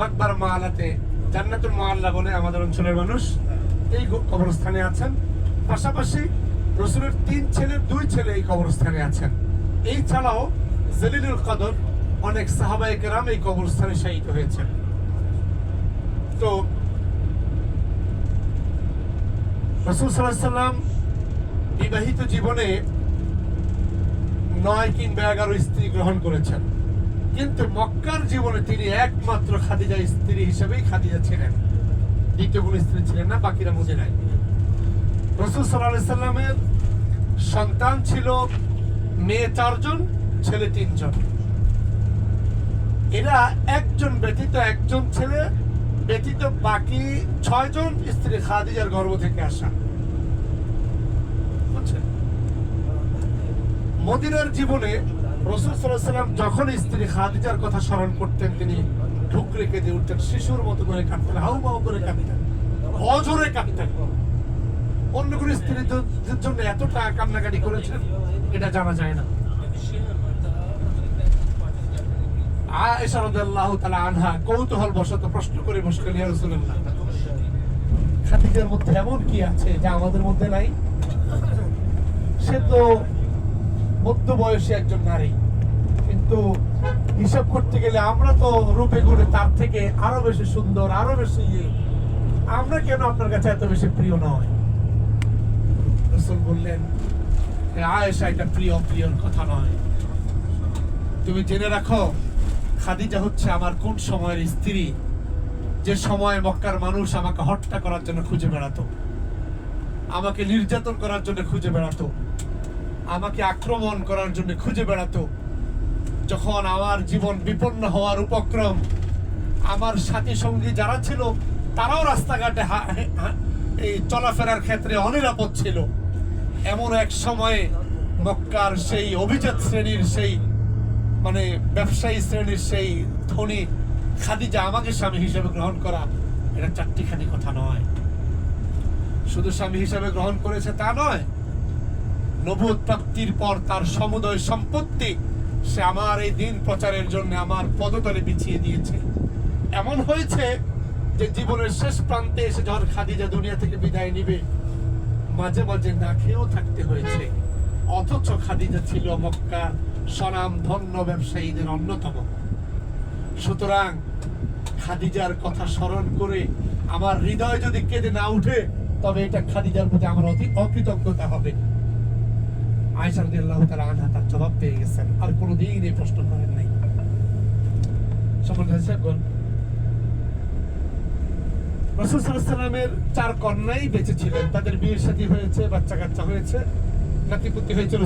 মাকবার মালাতে জান্নাতুল মাল্লা বলে আমাদের অঞ্চলের মানুষ এই কবরস্থানে আছেন। পাশাপাশি রসুলের তিন ছেলের দুই ছেলে এই কবরস্থানে আছেন। এই ছাড়াও জলিলুল কদর অনেক সাহাবাই কেরাম এই কবরস্থানে শায়িত হয়েছেন। তো রসুল সাল্লাম বিবাহিত জীবনে নয় কিংবা এগারো স্ত্রী গ্রহণ করেছেন। কিন্তু মক্কার জীবনে তিনি একমাত্র খাদিজা স্ত্রী হিসেবেই খাদিজা ছিলেন। দ্বিতীয় কোন স্ত্রী ছিলেন না, বাকিরা বুঝে নাই রসুল সাল্লাহ সাল্লামের সন্তান ছিল মেয়ে চারজন, ছেলে তিনজন। এরা একজন ব্যতীত একজন ছেলে, ব্যতীত বাকি ছয়জন স্ত্রী খাদিজার গর্ভ থেকে আসা। মদিনার জীবনে রসুল সাল্লাম যখন স্ত্রী খাদিজার কথা স্মরণ করতেন, তিনি ঠুকরে কেঁদে উঠতেন, শিশুর মতো করে কাঁদতেন, হাউ মাউ করে কাঁদতেন, অজরে কাঁদতেন। অন্য কোন স্ত্রীর জন্য এতটা কান্নাকাটি করেছেন, এটা জানা যায় না। আয়েশা রাদিয়াল্লাহু তাআলা আনহা কৌতূহল বশত প্রশ্ন করে বসলেন, ইয়া মধ্যে এমন কি আছে যা আমাদের মধ্যে নাই? সে তো মধ্য বয়সী একজন নারী। কিন্তু হিসাব করতে গেলে আমরা তো রূপে গুণে তার থেকে আরও বেশি সুন্দর, আরও বেশি ইয়ে। আমরা কেন আপনার কাছে এত বেশি প্রিয় নয়? রসুল বললেন আয়েশা, এটা প্রিয় প্রিয়র কথা নয়। তুমি জেনে রাখো, খাদিজা হচ্ছে আমার কোন সময়ের স্ত্রী। যে সময় মক্কার মানুষ আমাকে হত্যা করার জন্য খুঁজে বেড়াতো, আমাকে নির্যাতন করার জন্য খুঁজে বেড়াতো আমাকে আক্রমণ করার জন্য খুঁজে বেড়াতো। যখন আমার জীবন বিপন্ন হওয়ার উপক্রম, আমার সাথী সঙ্গী যারা ছিল, তারাও রাস্তাঘাটে এই চলাফেরার ক্ষেত্রে অনিরাপদ ছিল। এমন এক সময়ে মক্কার সেই অভিজাত শ্রেণির সেই মানে ব্যবসায়ী শ্রেণির সেই ধনী খাদিজা আমাকে স্বামী হিসেবে গ্রহণ করা, এটা চারটিখানি কথা নয়। শুধু স্বামী হিসেবে গ্রহণ করেছে তা নয় নবুয়ত প্রাপ্তির পর তার সমুদয় সম্পত্তি সে আমার এই দিন প্রচারের জন্য আমার পদতলে বিছিয়ে দিয়েছে। এমন হয়েছে যে জীবনের শেষ প্রান্তে এসে যখন খাদিজা দুনিয়া থেকে বিদায় নিবে, মাঝে মাঝে না খেয়েও থাকতে হয়েছে। অথচ খাদিজা ছিল মক্কার স্বনাম ধন্য ব্যবসায়ীদের অন্যতম। সুতরাং খাদিজার কথা স্মরণ করে আমার হৃদয় যদি কেঁদে না উঠে, তবে এটা খাদিজার প্রতি আমার অতি অকৃতজ্ঞতা হবে। আয়সা রাদিয়াল্লাহু তাআলা আনহা তার জবাব পেয়ে গেছেন। আর কোনোদিন এই প্রশ্ন করেন নাই। সাল্লামের চার কন্যাই বেঁচে ছিলেন। তাদের বিয়ের হয়েছে বাচ্চা কাচ্চা হয়েছে হয়েছে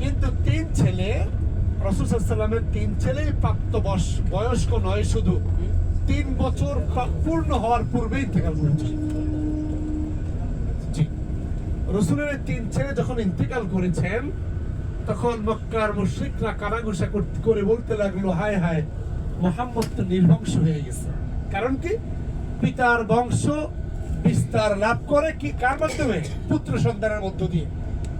কিন্তু তিন ছেলে, রসুল তিন ছেলেই প্রাপ্ত বয়স- বয়স্ক নয় শুধু। তিন বছর পূর্ণ হওয়ার পূর্বেই ইন্তেকাল করেছে রসুলের তিন ছেলে যখন ইন্তেকাল করেছেন, তখন মক্কার মুশরিকরা কানাঘুষা কর- বলতে লাগল, হায় হায়, মোহাম্মদ তো নির্বংশ হয়ে গেছে। কারণ কি? পিতার বংশ বিস্তার লাভ করে কি? কার মাধ্যমে? পুত্র সন্তানের মধ্য দিয়ে।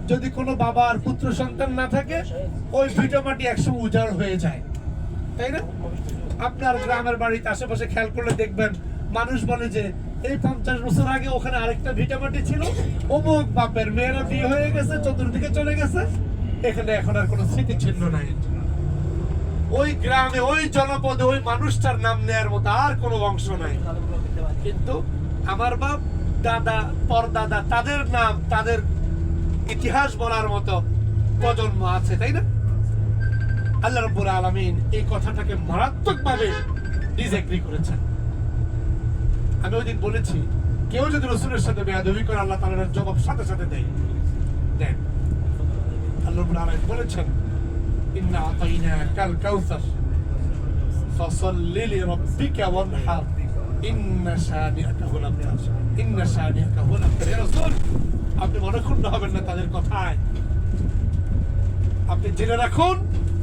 যদি কোনো বাবার পুত্র সন্তান না থাকে, ওই ভিটামাটি একসঙ্গে উজাড় হয়ে যায়। তাই না? আপনার গ্রামের বাড়িতে আশেপাশে খেয়াল করলে দেখবেন, মানুষ বলে যে এই পঞ্চাশ বছর আগে ওখানে আরেকটা ভিটামাটি ছিল। অমুক বাপের মেয়েরা বিয়ে হয়ে গেছে, চতুর্দিকে চলে গেছে। এখানে এখন আর কোনো স্মৃতি চিহ্ন নাই। ওই গ্রামে, ওই জনপদে, ওই মানুষটার নাম নেয়ার মতো আর কোনো বংশ নাই। কিন্তু আমার বাপ, দাদা, পরদাদা, তাদের নাম, তাদের ইতিহাস বলার মতো প্রজন্ম আছে, তাই না? আল্লাহ রব্বুল আলামিন এই কথাটাকে মারাত্মকভাবে ডিসএগ্রি করেছেন। আমি ওই দিন বলেছি, কেউ যদি রসুলের সাথে বেয়াদবি করে, আল্লাহ তাআলার জবাব সাথে সাথে দেয়। দেন। আল্লাহ রব্বুল বলেছেন, ইন্না আতাইনাকাল কাউসার, ফাসাল্লি লিরাব্বিকা ওয়ানহার, ইন্না শানিআকা হুল আবতার ইন্না শানিআকা হুল আবতার ইয়া রাসূল, আপনি মনক্ষুণ্ণ হবেন না তাদের কথায়। আপনি জেনে রাখুন,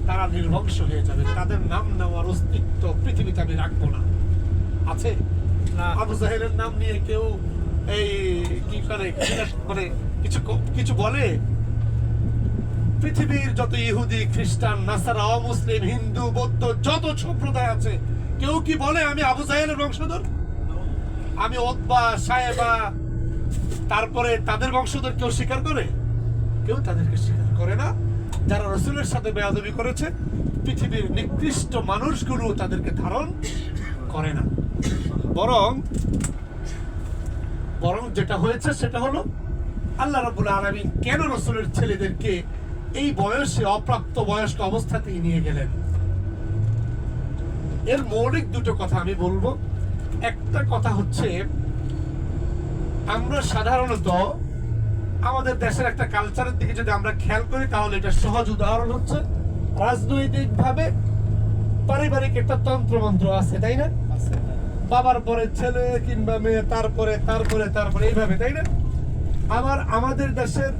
তারা নির্বংশ হয়ে যাবে। তাদের নাম নেওয়ার অস্তিত্ব পৃথিবীতে আমি রাখব না। আছে? নাম নিয়ে কেউ এই কি করে মানে কিছু কিছু বলে? পৃথিবীর যত ইহুদি, খ্রিস্টান, নাসারা, অমুসলিম, হিন্দু, বৌদ্ধ, যত সম্প্রদায় আছে, কেউ কি বলে আমি আবু জাহেলের বংশধর? আমি সাহেবা তারপরে তাদের বংশধর কেউ স্বীকার করে? কেউ তাদেরকে স্বীকার করে না। যারা রসুলের সাথে বেয়াদবি করেছে, পৃথিবীর নিকৃষ্ট মানুষগুলো তাদেরকে ধারণ করে না। বরং বরং যেটা হয়েছে সেটা হলো আল্লাহ রাবুল আলমিন কেন রসুলের ছেলেদেরকে এই বয়সে অপ্রাপ্ত বয়স্ক অবস্থাতেই নিয়ে গেলেন? এর মৌলিক দুটো কথা আমি বলব। একটা কথা হচ্ছে, আমরা সাধারণত আমাদের দেশের একটা কালচারের দিকে যদি আমরা খেয়াল করি, তাহলে এটা সহজ উদাহরণ হচ্ছে রাজনৈতিক ভাবে পারিবারিক একটা তন্ত্রমন্ত্র আছে, তাই না? বাবার পরে ছেলে কিংবা মেয়ে, তারপরে তারপরে তারপরে, এইভাবে, তাই না? আবার আমাদের দেশের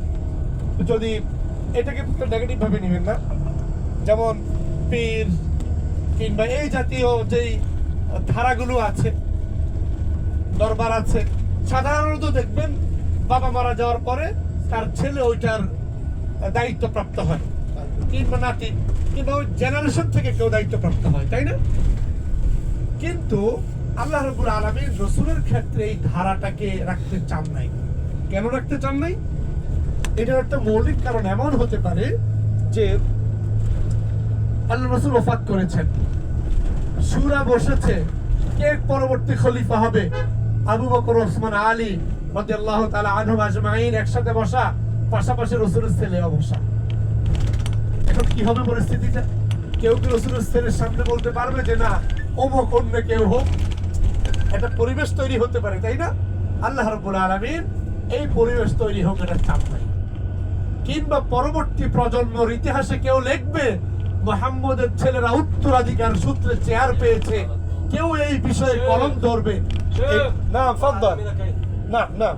যদি এটাকে নেগেটিভ ভাবে নেবেন না, যেমন পীর কিংবা এই জাতীয় যেই ধারাগুলো আছে, দরবার আছে, সাধারণত দেখবেন বাবা মারা যাওয়ার পরে তার ছেলে ওইটার দায়িত্বপ্রাপ্ত হয়। কিংবা নাতি, কিংবা ওই জেনারেশন থেকে কেউ দায়িত্বপ্রাপ্ত হয়, তাই না? কিন্তু আল্লাহ রবুল আলমীর রসুলের ক্ষেত্রে এই ধারাটাকে রাখতে চান নাই। কেন রাখতে চান নাই? এটার একটা মৌলিক কারণ এমন হতে পারে যে আল্লাহ রসুল ওফাত করেছেন। সুরা বসেছে কে পরবর্তী খলিফা হবে আবু বকর, ওসমান, আলী রাদিয়াল্লাহু তাআলা আনহুম আজমাইন একসাথে বসা, পাশাপাশি রসুলের ছেলে অবসা। এখন কি হবে পরিস্থিতিটা? কেউ কি রসুলের ছেলের সামনে বলতে পারবে যে না, অমুক অন্য কেউ হোক একটা পরিবেশ তৈরি হতে পারে তাই না? আল্লাহ রব্বুল আলমীর এই পরিবেশ তৈরি হোক এটা চাপ নাই। কিংবা পরবর্তী প্রজন্মর ইতিহাসে কেউ লিখবে মোহাম্মদের ছেলেরা উত্তরাধিকার সূত্রে চেয়ার পেয়েছে। কেউ এই বিষয়ে কলম ধরবে। না না না।